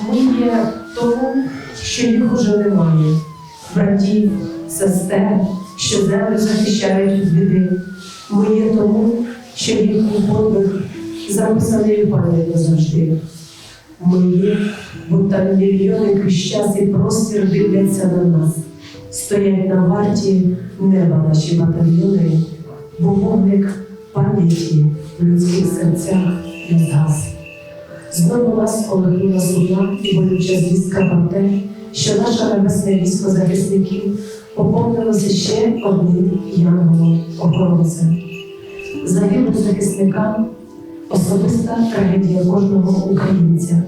Ми є тому, що їх уже немає. Братів, сестер, що землю захищають від біди. Ми є тому, що їхній подвиг записаний у пам'ять назавжди. Ми є, бо там мільйони крізь і простір дивляться на нас. Стоять на варті неба наші батальйони, бо вогник пам'яті в людських серцях не згас. Знову нас колихнула сумна і болюча звістка про те, що наше небесне військо захисників поповнилося ще одним янголом охоронцем. Загибель захисника особиста трагедія кожного українця.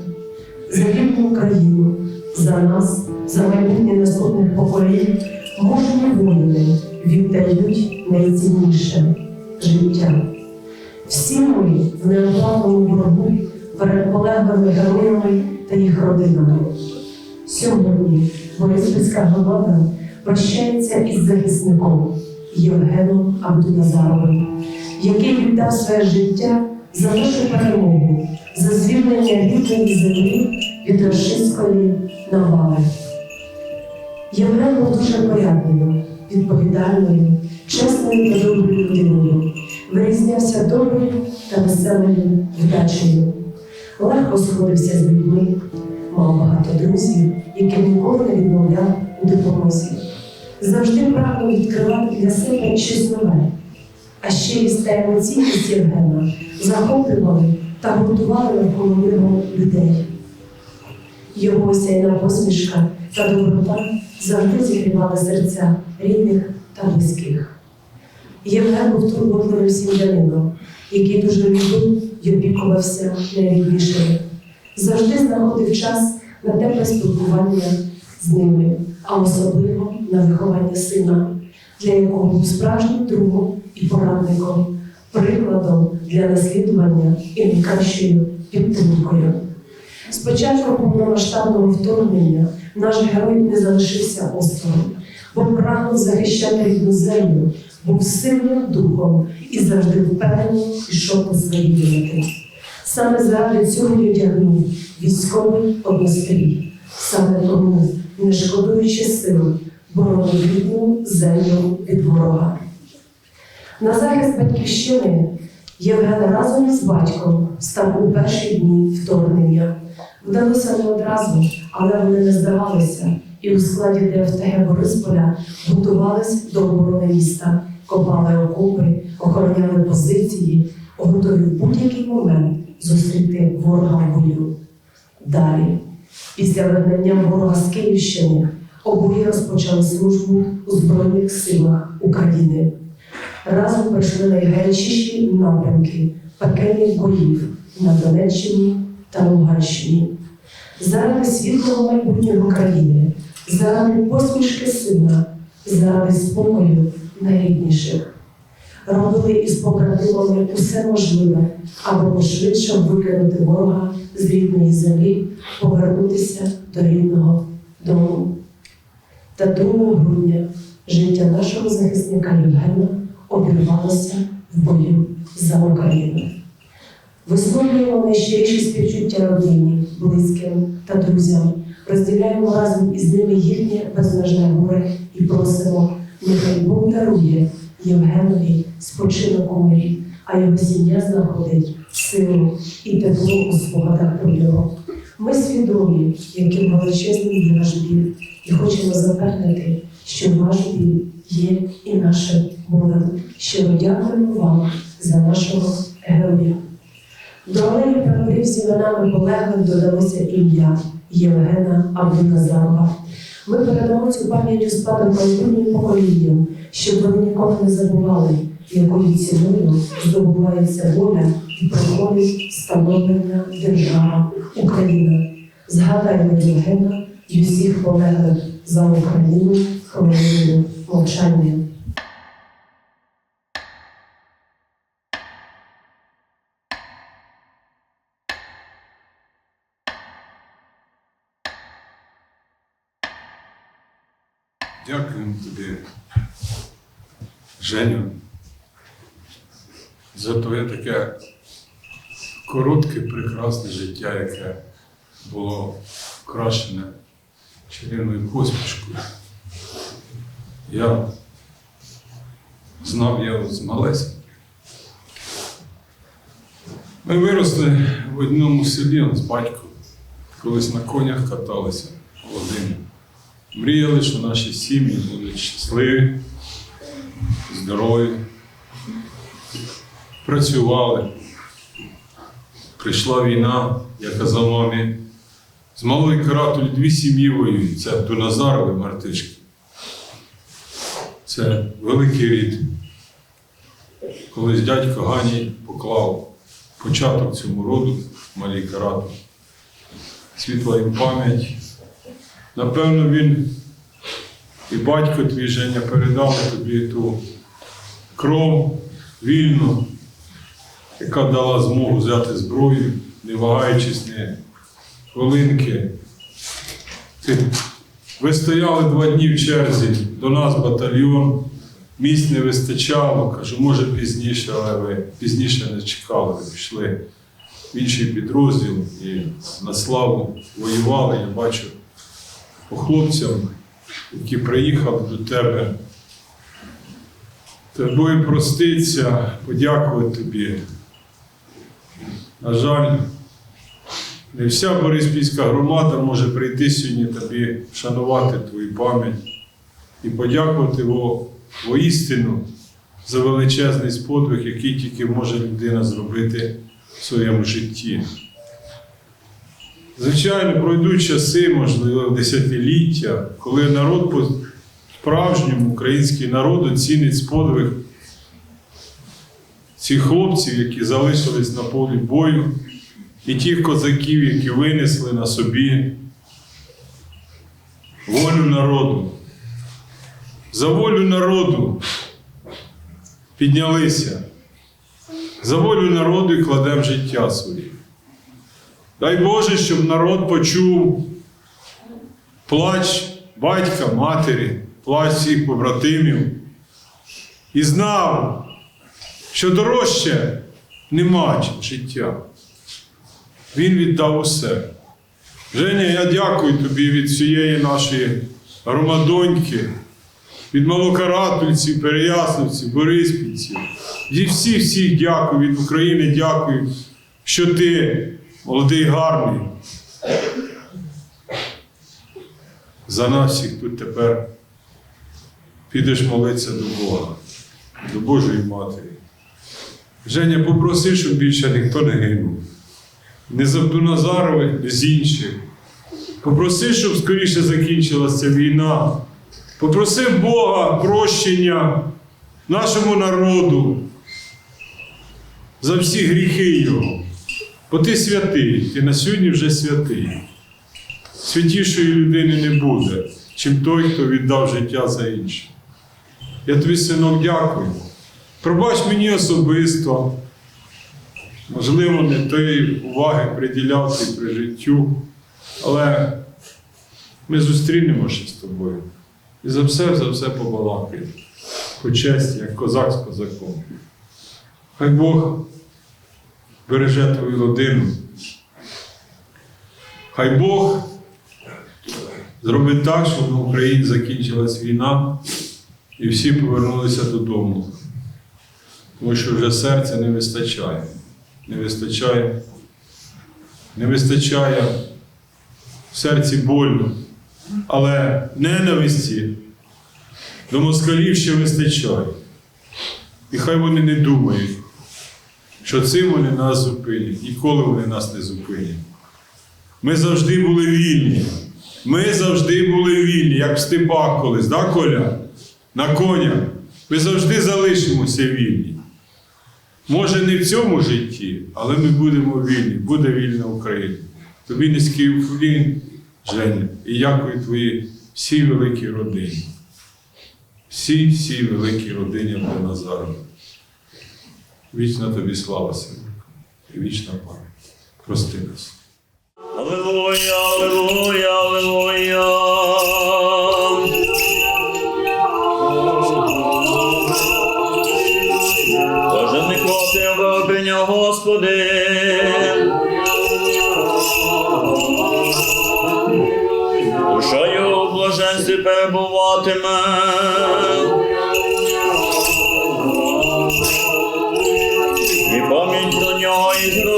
За вільну Україну, за нас, за майбутнє наступних поколінь, мужні воїни віддають найцінніше життя. Всі ми в неоплатному боргу перед полеглими героями та їх родинами. Сьогодні Бориспільська громада прощається із захисником Євгеном Абдуназаровим, який віддав своє життя за нашу перемогу, за звільнення рідної землі від рашистської навали. Євген був дуже порядною, відповідальною, чесною та доброю людиною, вирізнявся доброю та веселою вдачею. Легко сходився з людьми, мав багато друзів, яким ніколи не відмовляв у допомозі. Завжди прагнув відкривати для себе щось нове. А щирість та емоційність Євгена захоплювали та гуртували навколо нього людей. Його осяйна посмішка та доброта завжди зігрівали серця рідних та близьких. Євген був турботливим сім'янином, який дуже любив і опікувався найріднішими. Завжди знаходив час на тепле спілкування з ними, а особливо на виховання сина, для якого був справжнім другом і порадником, прикладом для наслідування і найкращою підтримкою. Спочатку повномасштабного вторгнення наш герой не залишився осторонь, бо прагнув захищати рідну землю, був сильним духом і завжди впевнено йшов по своїй мети. Саме заради цього й одягнув військовий однострій. Саме тому, не шкодуючи сил, боронив рідну землю від ворога. На захист батьківщини Євген разом із батьком став у перші дні вторгнення. Вдалося не одразу, але вони не здавалися, і у складі ДФТГ Борисполя готувались до оборони міста, копали окопи, охороняли позиції, готові в будь-який момент зустріти ворога в бою. Далі, після вигнання ворога з Київщини, обоє розпочали службу у Збройних силах України. Разом пройшли найгарячіші напрямки пекельних боїв на Донеччині та Луганщині. Заради світлого майбутнього країни, заради посмішки сина, заради спокою найрідніших. Робили із побратимами усе можливе, аби пошвидше викинути ворога з рідної землі, повернутися до рідного дому. Та 2 грудня життя нашого захисника Євгена обірвалося в бою за Україну. Висловлюємо найщиріші співчуття родині, близьким та друзям. Розділяємо разом із ними їхнє безмежне горе і просимо, нехай Бог дарує Євгенові спочинок у мирі, а його сім'я знаходить силу і тепло у спогадах про нього. Ми свідомі, яким величезним є наш біль, і хочемо запевнити, що ваш біль є і нашим болем. Щиро дякуємо вам за нашого героя. До алеї прапорів з іменами полеглих додалося ім'я Євгена Абдуназарова. Ми передамо цю пам'ять у спадок майбутнім поколінням, щоб вони ніколи не забували, якою ціною здобувається воля і приходить становлення держава Україна. Згадаймо Євгена і всіх полеглих за Україну хвилиною мовчання. Женю, за твоє таке коротке, прекрасне життя, яке було окрашене чарівною посмішкою. Я знав його з малесенька. Ми виросли в одному селі з батьком, колись на конях каталися один. Мріяли, що наші сім'ї будуть щасливі, здорові, працювали. Прийшла війна, я казав мамі, з малої каратулі дві сім'ї воюють. Це Дуназарови Мартишки. Це великий рід. Колись дядько Гані поклав початок цьому роду малій карату. Світла їм пам'ять. Напевно, він і батько твій Женя передав тобі ту кров вільну, яка дала змогу взяти зброю, не вагаючись ні хвилинки. Ви стояли два дні в черзі, до нас батальйон, місць не вистачало, кажу, може пізніше, але ви пізніше не чекали, ви пішли в інший підрозділ і на славу воювали, я бачу по хлопцям, які приїхали до тебе. Тобою проститься, подякувати тобі. На жаль, не вся Бориспільська громада може прийти сьогодні тобі вшанувати твою пам'ять і подякувати во, воістину за величезний сподвиг, який тільки може людина зробити в своєму житті. Звичайно, пройдуть часи, можливо, десятиліття, коли народ справжньому, український народ оцінить сподвиг цих хлопців, які залишились на полі бою, і тих козаків, які винесли на собі волю народу. За волю народу піднялися. За волю народу і кладемо життя своє. Дай Боже, щоб народ почув плач батька, матері, плач побратимів і знав, що дорожче нема життя. Він віддав усе. Женя, я дякую тобі від всієї нашої громадоньки, від малокаратульців, переяславців, бориспільців. Від всіх всіх дякую, від України дякую, що ти, молодий гарний, за нас всіх тут тепер підеш молитися до Бога, до Божої Матері. Женя, попроси, щоб більше ніхто не гинув. Не з Абдуназарових, не з інших. Попроси, щоб скоріше закінчилася війна. Попроси Бога прощення нашому народу за всі гріхи Його. Бо ти святий, ти на сьогодні вже святий. Святішої людини не буде, чим той, хто віддав життя за інших. Я тобі, синок, дякую. Пробач мені особисто. Можливо, не тої уваги приділяв ти при життю, але ми зустрінемося з тобою. І за все, за все побалакаємо. По честі, як козак з козаком. Хай Бог береже твою родину. Хай Бог зробить так, щоб на Україні закінчилась війна і всі повернулися додому. Тому що вже серця не вистачає. Не вистачає. Не вистачає в серці больно. Але ненависті до москалів ще вистачає. І хай вони не думають, що цим вони нас зупинять. Ніколи вони нас не зупинять. Ми завжди були вільні. Ми завжди були вільні, як в степах колись, да, Коля? На конях. Ми завжди залишимося вільні. Може, не в цьому житті, але ми будемо вільні, буде вільна Україна. Тобі низький уклін, Женя, і дякую твоїй всій великій родині. Всій всій великій родині Назарова. Вічна тобі слава, синку, і вічна пам'ять. Прости нас. Аллилуйя, аллилуйя, аллилуйя. Господи. Душою в блаженстві перебуватиме. І пам'ять до нього і зробить.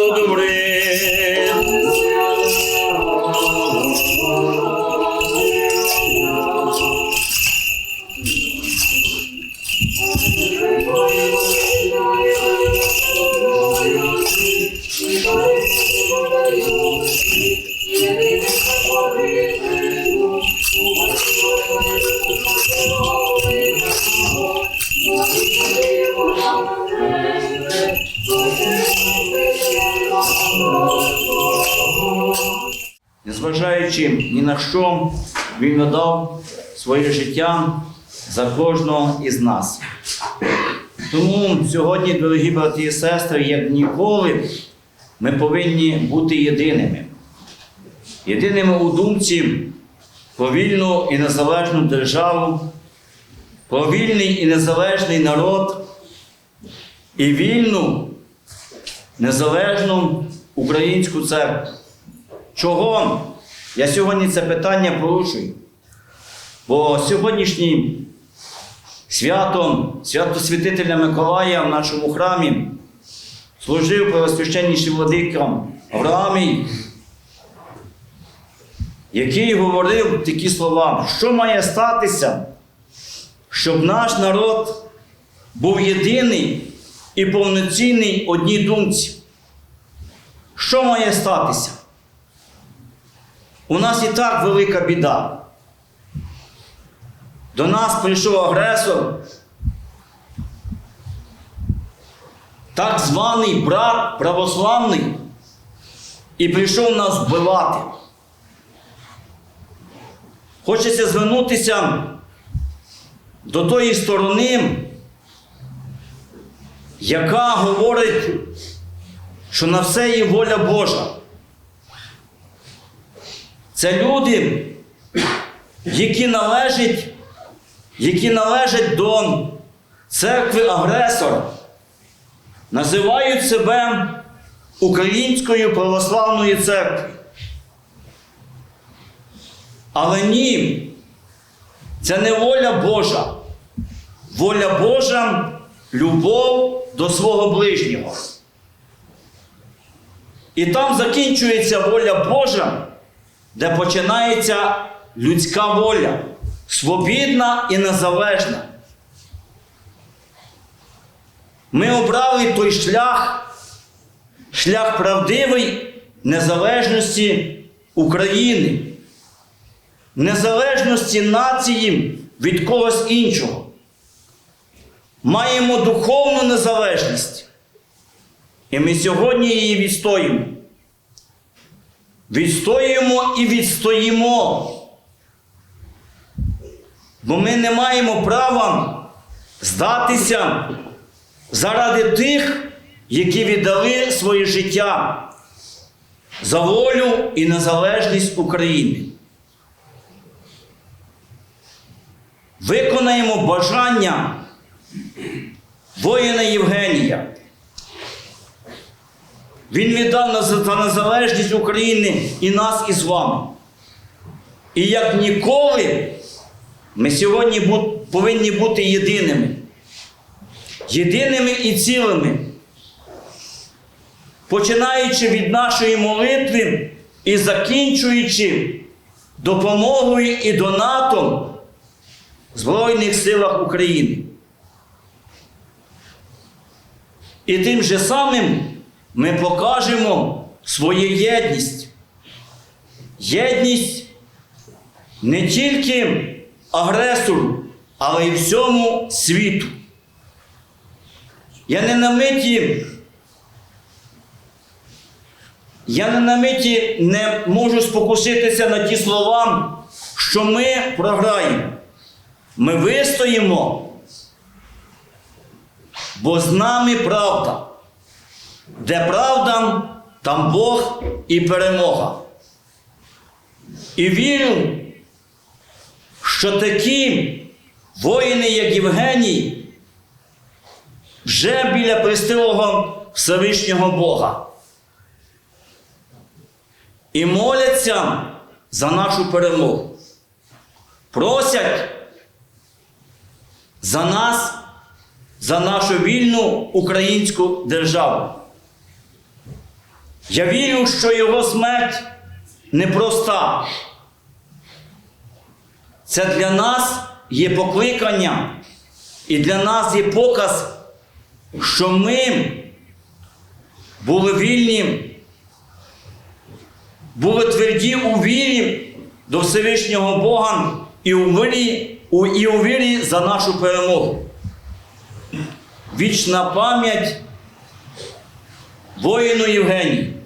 Незважаючи ні на що, він надав своє життя за кожного із нас. Тому сьогодні, дорогі брати і сестри, як ніколи, ми повинні бути єдиними. Єдиними у думці про вільну і незалежну державу, про вільний і незалежний народ і вільну, незалежну українську церкву. Чого я сьогодні це питання порушую? Бо сьогоднішнє свято, свято святителя Миколая в нашому храмі служив первосвященніший владика Авраамій, який говорив такі слова, що має статися, щоб наш народ був єдиний і повноцінний одній думці. Що має статися? У нас і так велика біда. До нас прийшов агресор, так званий брат православний, і прийшов нас вбивати. Хочеться звернутися до тої сторони, яка говорить, що на все є воля Божа. Це люди, які належать, які належать до церкви агресора, називають себе Українською православною церквою. Але ні, це не воля Божа. Воля Божа любов до свого ближнього. І там закінчується воля Божа де починається людська воля, свобідна і незалежна. Ми обрали той шлях, шлях правдивий незалежності України, незалежності нації від когось іншого. Маємо духовну незалежність. І ми сьогодні її відстоїмо. Відстоюємо і відстоїмо. Бо ми не маємо права здатися заради тих, які віддали своє життя за волю і незалежність України. Виконаємо бажання воїна Євгенія. Він віддав нас за незалежність України і нас із вами. І як ніколи, ми сьогодні повинні бути єдиними. Єдиними і цілими. Починаючи від нашої молитви і закінчуючи допомогою і донатом в Збройних силах України. І тим же самим ми покажемо свою єдність. Єдність не тільки агресору, але й всьому світу. Я не на миті, я не на миті не можу спокуситися на ті слова, що ми програємо. Ми вистоїмо, бо з нами правда. Де правда, там Бог і перемога. І вірю, що такі воїни, як Євгеній, вже біля престилого Всевишнього Бога. І моляться за нашу перемогу. просять за нас, за нашу вільну українську державу. Я вірю, що його смерть непроста. Це для нас є покликання і для нас є показ, що ми були вільні, були тверді у вірі до Всевишнього Бога і у вірі, і у вірі за нашу перемогу. Вічна пам'ять воїну Євгенії.